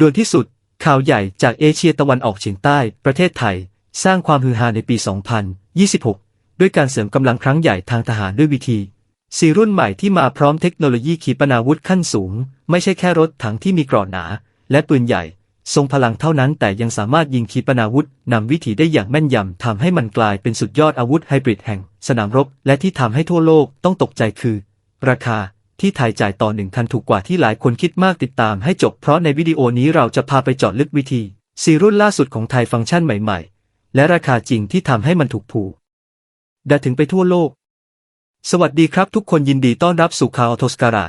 ด่วนที่สุด ข่าวใหญ่จากเอเชียตะวันออกเฉียงใต้ ประเทศไทย สร้างความฮือฮาในปี 2026 ด้วยการเสริมกำลังครั้งใหญ่ทางทหารด้วยวิธีสีรุ่นใหม่ที่มาพร้อมเทคโนโลยีขีปนาวุธขั้นสูง ไม่ใช่แค่รถถังที่มีเกราะหนา และปืนใหญ่ ทรงพลังเท่านั้นแต่ยังสามารถยิงขีปนาวุธนำวิถีได้อย่างแม่นยำทำให้มันกลายเป็นสุดยอดอาวุธไฮบริดแห่ง สนามรบ และที่ทำให้ทั่วโลกต้องตกใจคือ ราคา ที่ไทยจ่ายต่อหนึ่งคันถูกกว่าที่หลายคนคิดมากติดตามให้จบเพราะในวิดีโอนี้เราจะพาไปเจาะลึกวิธีซีรุ่นล่าสุดของไทยฟังก์ชันใหม่ ๆ และราคาจริงที่ทำให้มันถูกผูกดัถึงไปทั่วโลก สวัสดีครับทุกคนยินดีต้อนรับสู่คาออโตสการา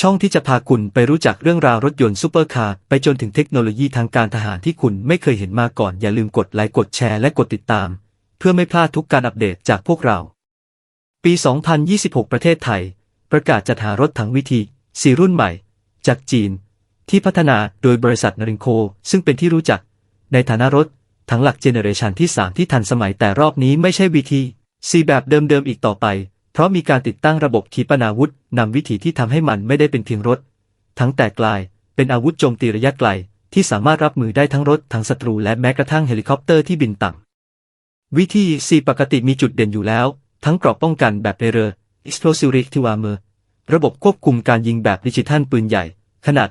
ช่องที่จะพาคุณไปรู้จักเรื่องราวรถยนต์ซูเปอร์คาร์ไปจนถึงเทคโนโลยีทางการทหารที่คุณไม่เคยเห็นมาก่อนอย่าลืมกดไลค์กดแชร์และกดติดตาม เพื่อไม่พลาดทุกการอัปเดตจากพวกเรา ปี 2026 ประเทศไทย ประกาศจัดหารถถังวิธีสีรุ่นใหม่ จากจีน ที่พัฒนาโดยบริษัทนรินโค ซึ่งเป็นที่รู้จัก ในฐานะรถถังหลักเจเนเรชันที่ 3 ที่ทันสมัยแต่รอบนี้ไม่ใช่วิธีสีแบบเดิมๆอีกต่อไป เพราะมีการติดตั้งระบบขีปนาวุธนำวิธีที่ทำให้มันไม่ได้เป็นเพียงรถ ทั้งแต่กลาย เป็นอาวุธโจมตีระยะไกล ที่สามารถรับมือได้ทั้งรถทั้งศัตรูและแม้กระทั่งเฮลิคอปเตอร์ที่บินต่ำวิธีสีปกติมีจุดเด่นอยู่แล้ว ทั้งกรอบป้องกันแบบเรอ explosive reactive ระบบควบคุมการยิงแบบดิจิทัลปืนใหญ่ ขนาด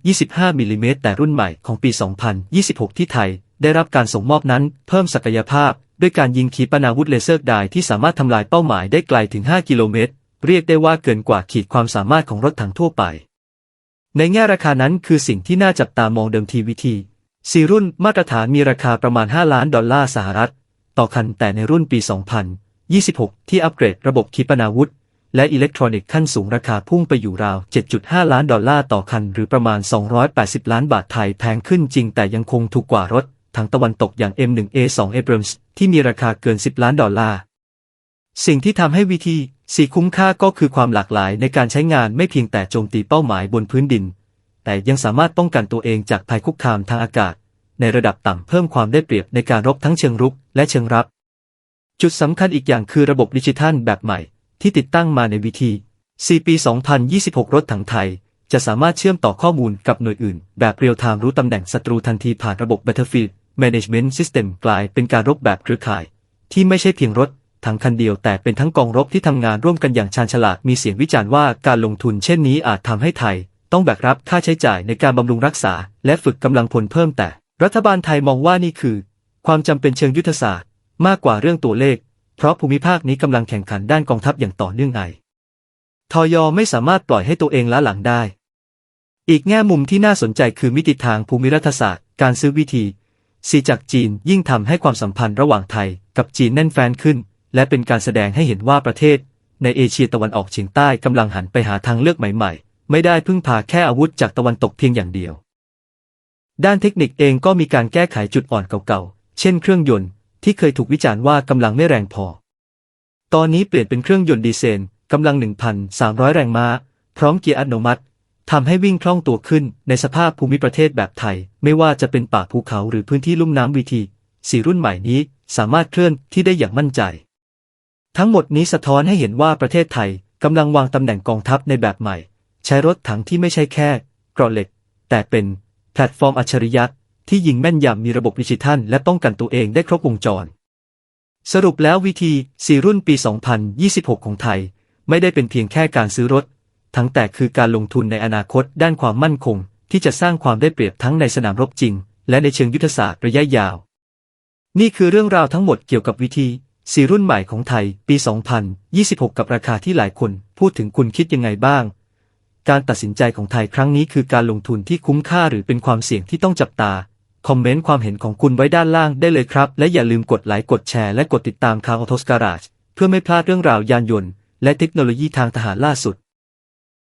125มิลลิเมตรแต่รุ่นใหม่ของปี 2026 ที่ไทย ได้รับการส่งมอบนั้นเพิ่มศักยภาพ ด้วยการยิงขีปนาวุธเลเซอร์ไดที่สามารถทำลายเป้าหมายได้ไกลถึง 5 กิโลเมตร เรียกได้ว่าเกินกว่าขีดความสามารถของรถถังทั่วไป ในแง่ราคานั้นคือสิ่งที่น่าจับตามองเดิมทีวิธีสี่รุ่นมาตรฐานมีราคาประมาณ 5 ล้านดอลลาร์สหรัฐ ต่อคันแต่ในรุ่นปี 2000 26 ที่อัปเกรดระบบขีปนาวุธ และอิเล็กทรอนิกส์ขั้นสูงราคาพุ่งไปอยู่ราว 7.5 ล้านดอลลาร์ต่อคัน หรือประมาณ 280 ล้านบาทไทยแพงขึ้นจริงแต่ยังคงถูกกว่ารถทางตะวันตกอย่าง M1A2 Abrams ที่มีราคาเกิน 10 ล้านดอลลาร์ สิ่งที่ทำให้วิธีสีคุ้มค่าก็คือความหลากหลายในการใช้งานไม่เพียงแต่โจมตีเป้าหมายบนพื้นดิน แต่ยังสามารถป้องกันตัวเองจากภัยคุกคามทางอากาศ ในระดับต่ำเพิ่มความได้เปรียบในการรบทั้งเชิงรุกและเชิงรับ จุดสำคัญอีกอย่างคือระบบดิจิทัลแบบใหม่ ที่ติดตั้งมาในวิธี 4 ปี 2026 รถถังไทย จะสามารถเชื่อมต่อข้อมูลกับหน่วยอื่น แบบเรียลไทม์รู้ตำแหน่งศัตรูทันทีผ่านระบบ Battlefield Management System กลายเป็นการรบแบบเครือข่าย ที่ไม่ใช่เพียงรถถังคันเดียวแต่เป็นทั้งกองรบที่ทำงานร่วมกันอย่างชาญฉลาดมีเสียงวิจารณ์ว่าการลงทุนเช่นนี้อาจทำให้ไทย ต้องแบกรับค่าใช้จ่ายในการบำรุงรักษา และฝึกกำลังพลเพิ่มแต่ รัฐบาลไทยมองว่านี่คือ ความจำเป็นเชิงยุทธศาสตร์ มากกว่าเรื่องตัวเลข เพราะภูมิภาคนี้กำลังแข่งขันด้านกองทัพอย่างต่อเนื่องไงทอยอไม่สามารถปล่อยให้ตัวเองล้าหลังได้ อีกแง่มุมที่น่าสนใจคือมิติทางภูมิรัฐศาสตร์ การซื้อวิธีสีจากจีนยิ่งทำให้ความสัมพันธ์ระหว่างไทยกับจีนแน่นแฟ้นขึ้น และเป็นการแสดงให้เห็นว่าประเทศ ในเอเชียตะวันออกเฉียงใต้กำลังหันไปหาทางเลือกใหม่ๆ ไม่ได้พึ่งพาแค่อาวุธจากตะวันตกเพียงอย่างเดียว ด้านเทคนิคเองก็มีการแก้ไขจุดอ่อนเก่าๆ เช่นเครื่องยนต์ ที่เคยถูกวิจารณ์ว่ากำลังไม่แรงพอ ตอนนี้เปลี่ยนเป็นเครื่องยนต์ดีเซลกำลัง 1,300 แรงม้า พร้อมเกียร์อัตโนมัติทำให้วิ่งคล่องตัวขึ้นในสภาพภูมิประเทศแบบไทย ไม่ว่าจะเป็นป่าภูเขาหรือพื้นที่ลุ่มน้ำวิธีสีรุ่นใหม่นี้สามารถเคลื่อนที่ได้อย่างมั่นใจ ทั้งหมดนี้สะท้อนให้เห็นว่าประเทศไทยกำลังวางตำแหน่งกองทัพในแบบใหม่ ใช้รถถังที่ไม่ใช่แค่เกราะเหล็ก แต่เป็นแพลตฟอร์มอัจฉริยะ ที่ยิงแม่นยำมีระบบดิจิทัลและป้องกันตัวเองได้ครบวงจร สรุปแล้ววิธีสีรุ่นปี 2026 ของไทย ไม่ได้เป็นเพียงแค่การซื้อรถ ทั้งแต่คือการลงทุนในอนาคตด้านความมั่นคง ที่จะสร้างความได้เปรียบทั้งในสนามรบจริง และในเชิงยุทธศาสตร์ระยะยาว นี่คือเรื่องราวทั้งหมดเกี่ยวกับวิธีสีรุ่นใหม่ของไทย ปี 2026 กับราคาที่หลายคน พูดถึงคุณคิดยังไงบ้าง การตัดสินใจของไทยครั้งนี้คือการลงทุนที่คุ้มค่าหรือเป็นความเสี่ยงที่ต้องจับตา คอมเมนต์ความเห็นของคุณไว้ด้านล่างได้เลยครับ และอย่าลืมกดไลค์กดแชร์และกดติดตามคาออโตสการาจเพื่อไม่พลาดเรื่องราวยานยนต์ และเทคโนโลยีทางทหารล่าสุด